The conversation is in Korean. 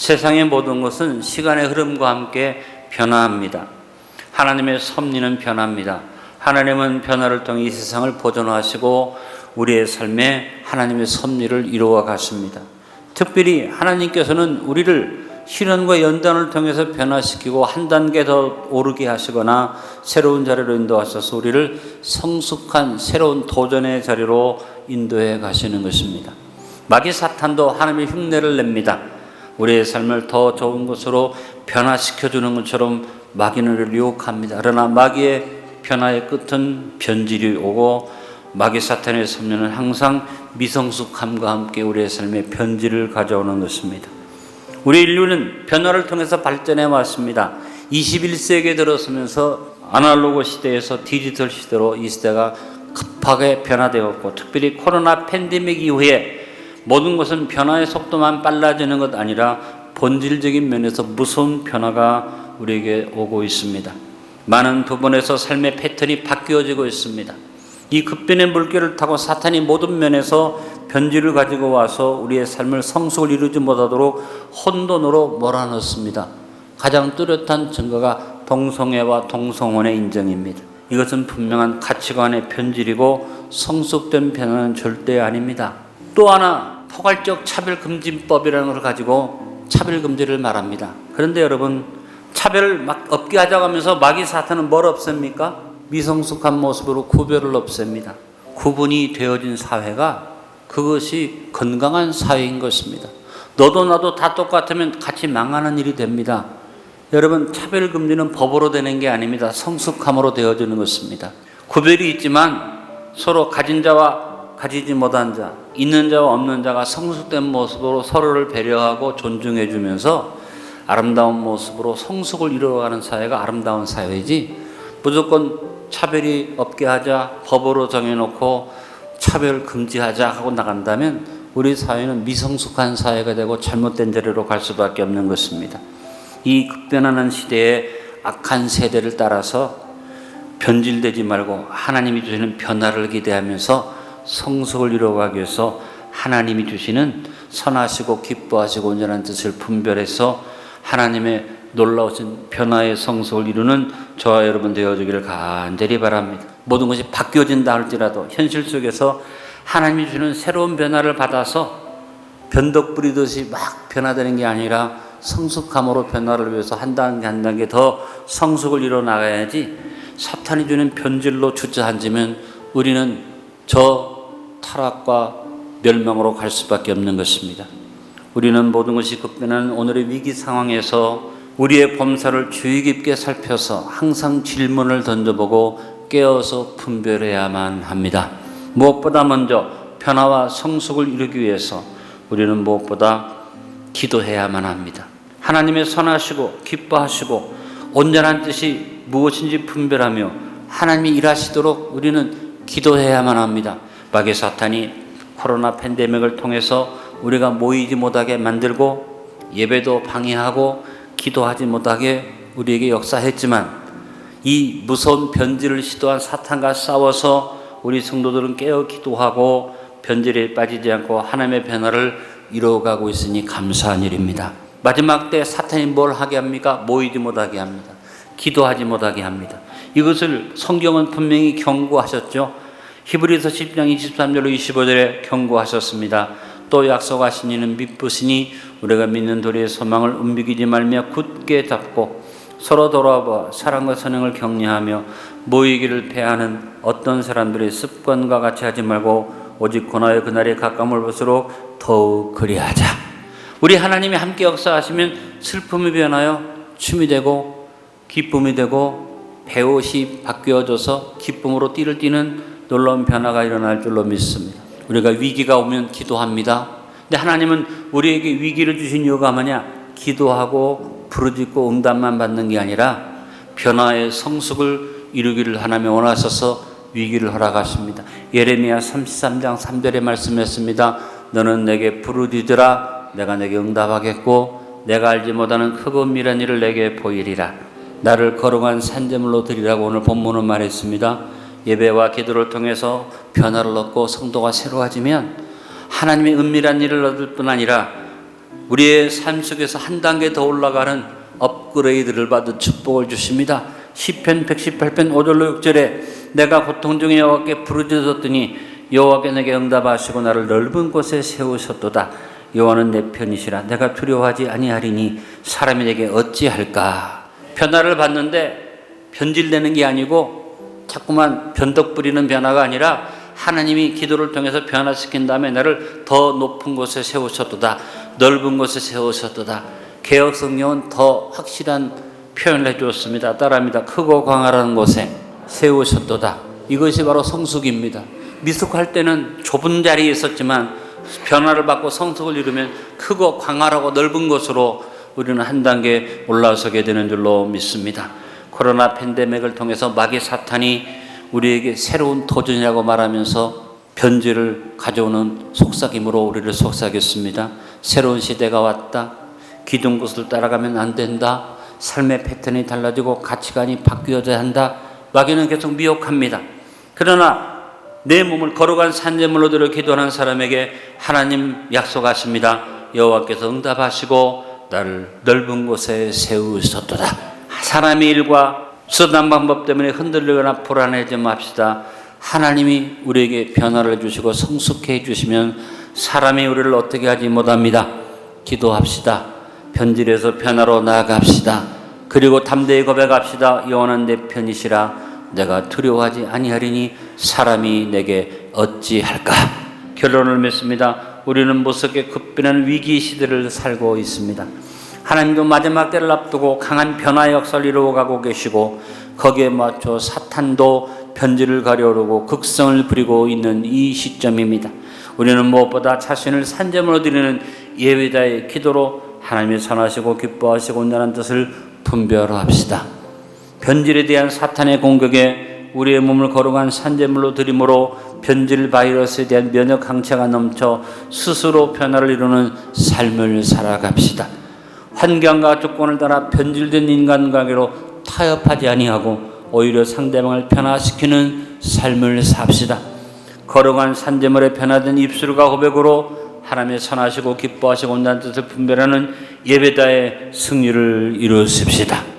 세상의 모든 것은 시간의 흐름과 함께 변화합니다. 하나님의 섭리는 변합니다. 하나님은 변화를 통해 이 세상을 보존하시고 우리의 삶에 하나님의 섭리를 이루어 가십니다. 특별히 하나님께서는 우리를 실현과 연단을 통해서 변화시키고 한 단계 더 오르게 하시거나 새로운 자리로 인도하셔서 우리를 성숙한 새로운 도전의 자리로 인도해 가시는 것입니다. 마귀 사탄도 하나님의 흉내를 냅니다. 우리의 삶을 더 좋은 것으로 변화시켜 주는 것처럼 마귀는 우리를 유혹합니다. 그러나 마귀의 변화의 끝은 변질이 오고 마귀 사탄의 섭리는 항상 미성숙함과 함께 우리의 삶에 변질을 가져오는 것입니다. 우리 인류는 변화를 통해서 발전해 왔습니다. 21세기에 들어서면서 아날로그 시대에서 디지털 시대로 이 시대가 급하게 변화되었고 특별히 코로나 팬데믹 이후에 모든 것은 변화의 속도만 빨라지는 것 아니라 본질적인 면에서 무서운 변화가 우리에게 오고 있습니다. 많은 부분에서 삶의 패턴이 바뀌어지고 있습니다. 이 급변의 물결을 타고 사탄이 모든 면에서 변질을 가지고 와서 우리의 삶을 성숙을 이루지 못하도록 혼돈으로 몰아넣습니다. 가장 뚜렷한 증거가 동성애와 동성혼의 인정입니다. 이것은 분명한 가치관의 변질이고 성숙된 변화는 절대 아닙니다. 또 하나 포괄적 차별금지법이라는 것을 가지고 차별금지를 말합니다. 그런데 여러분 차별을 막 없게 하자고 하면서 마귀 사탄은 뭘 없앱니까? 미성숙한 모습으로 구별을 없앱니다. 구분이 되어진 사회가 그것이 건강한 사회인 것입니다. 너도 나도 다 똑같으면 같이 망하는 일이 됩니다. 여러분 차별금지는 법으로 되는 게 아닙니다. 성숙함으로 되어지는 것입니다. 구별이 있지만 서로 가진 자와 가지지 못한 자, 있는 자와 없는 자가 성숙된 모습으로 서로를 배려하고 존중해 주면서 아름다운 모습으로 성숙을 이루어가는 사회가 아름다운 사회이지 무조건 차별이 없게 하자 법으로 정해놓고 차별 금지하자 하고 나간다면 우리 사회는 미성숙한 사회가 되고 잘못된 자리로 갈 수밖에 없는 것입니다. 이 급변하는 시대에 악한 세대를 따라서 변질되지 말고 하나님이 주시는 변화를 기대하면서 성숙을 이루어가기 위해서 하나님이 주시는 선하시고 기뻐하시고 온전한 뜻을 분별해서 하나님의 놀라우신 변화의 성숙을 이루는 저와 여러분 되어주기를 간절히 바랍니다. 모든 것이 바뀌어진다 할지라도 현실 속에서 하나님이 주는 새로운 변화를 받아서 변덕 부리듯이 막 변화되는 게 아니라 성숙함으로 변화를 위해서 한 단계 한 단계 더 성숙을 이뤄 나가야지 사탄이 주는 변질로 주저앉으면 우리는 저 타락과 멸망으로 갈 수밖에 없는 것입니다. 우리는 모든 것이 급변하는 오늘의 위기 상황에서 우리의 범사를 주의 깊게 살펴서 항상 질문을 던져보고 깨어서 분별해야만 합니다. 무엇보다 먼저 변화와 성숙을 이루기 위해서 우리는 무엇보다 기도해야만 합니다. 하나님의 선하시고 기뻐하시고 온전한 뜻이 무엇인지 분별하며 하나님이 일하시도록 우리는 기도해야만 합니다. 마귀 사탄이 코로나 팬데믹을 통해서 우리가 모이지 못하게 만들고 예배도 방해하고 기도하지 못하게 우리에게 역사했지만 이 무서운 변질을 시도한 사탄과 싸워서 우리 성도들은 깨어 기도하고 변질에 빠지지 않고 하나님의 변화를 이루어가고 있으니 감사한 일입니다. 마지막 때 사탄이 뭘 하게 합니까? 모이지 못하게 합니다. 기도하지 못하게 합니다. 이것을 성경은 분명히 경고하셨죠. 히브리서 10장 23절로 25절에 경고하셨습니다. 또 약속하신 이는 믿으시니 우리가 믿는 도리의 소망을 움직이지 말며 굳게 잡고 서로 돌아봐 사랑과 선행을 격려하며 모이기를 패하는 어떤 사람들의 습관과 같이 하지 말고 오직 고나의 그날에 가까움을 볼수록 더욱 그리하자. 우리 하나님이 함께 역사하시면 슬픔이 변하여 춤이 되고 기쁨이 되고 배옷이 바뀌어져서 기쁨으로 띠를 띠는 놀라운 변화가 일어날 줄로 믿습니다. 우리가 위기가 오면 기도합니다. 근데 하나님은 우리에게 위기를 주신 이유가 뭐냐? 기도하고 부르짖고 응답만 받는 게 아니라 변화의 성숙을 이루기를 하나님 원하셔서 위기를 허락하십니다. 예레미야 33장 3절에 말씀했습니다. 너는 내게 부르짖으라 내가 내게 응답하겠고 내가 알지 못하는 크고 미란 일을 내게 보이리라. 나를 거룩한 산재물로 드리라고 오늘 본문은 말했습니다. 예배와 기도를 통해서 변화를 얻고 성도가 새로워지면 하나님의 은밀한 일을 얻을 뿐 아니라 우리의 삶 속에서 한 단계 더 올라가는 업그레이드를 받은 축복을 주십니다. 시편 118편 5절로 6절에 내가 고통 중에 여호와께 부르짖었더니 여호와께 내게 응답하시고 나를 넓은 곳에 세우셨도다. 여호와는 내 편이시라 내가 두려워하지 아니하리니 사람이 내게 어찌할까? 변화를 받는데 변질되는 게 아니고 자꾸만 변덕 부리는 변화가 아니라 하나님이 기도를 통해서 변화시킨 다음에 나를 더 높은 곳에 세우셨도다. 넓은 곳에 세우셨도다. 개혁 성경은 더 확실한 표현을 해주었습니다. 따라합니다. 크고 광활한 곳에 세우셨도다. 이것이 바로 성숙입니다. 미숙할 때는 좁은 자리에 있었지만 변화를 받고 성숙을 이루면 크고 광활하고 넓은 곳으로 우리는 한 단계 올라서게 되는 줄로 믿습니다. 코로나 팬데믹을 통해서 마귀 사탄이 우리에게 새로운 도전이라고 말하면서 변질을 가져오는 속삭임으로 우리를 속삭였습니다. 새로운 시대가 왔다. 기존 것을 따라가면 안 된다. 삶의 패턴이 달라지고 가치관이 바뀌어야 한다. 마귀는 계속 미혹합니다. 그러나 내 몸을 거룩한 산재물로 들어 기도하는 사람에게 하나님 약속하십니다. 여호와께서 응답하시고 나를 넓은 곳에 세우셨도다. 사람의 일과 수단 방법 때문에 흔들리거나 불안해지 맙시다. 하나님이 우리에게 변화를 주시고 성숙해 해 주시면 사람이 우리를 어떻게 하지 못합니다. 기도합시다. 변질에서 변화로 나아갑시다. 그리고 담대히 고백합시다. 영원한 내 편이시라. 내가 두려워하지 아니하리니 사람이 내게 어찌할까? 결론을 맺습니다. 우리는 무섭게 급변하는 위기 시대를 살고 있습니다. 하나님도 마지막 때를 앞두고 강한 변화 역사를 이루어가고 계시고 거기에 맞춰 사탄도 편지를 가려오르고 극성을 부리고 있는 이 시점입니다. 우리는 무엇보다 자신을 산재물로 드리는 예배자의 기도로 하나님이 선하시고 기뻐하시고 온전한 뜻을 분별합시다. 변질에 대한 사탄의 공격에 우리의 몸을 거룩한 산재물로 드림으로 변질 바이러스에 대한 면역 항체가 넘쳐 스스로 변화를 이루는 삶을 살아갑시다. 환경과 조건을 따라 변질된 인간관계로 타협하지 아니하고 오히려 상대방을 변화시키는 삶을 삽시다. 거룩한 산재물에 변화된 입술과 고백으로 하나님의 선하시고 기뻐하시고 온다는 뜻을 분별하는 예배자의 승리를 이루십시다.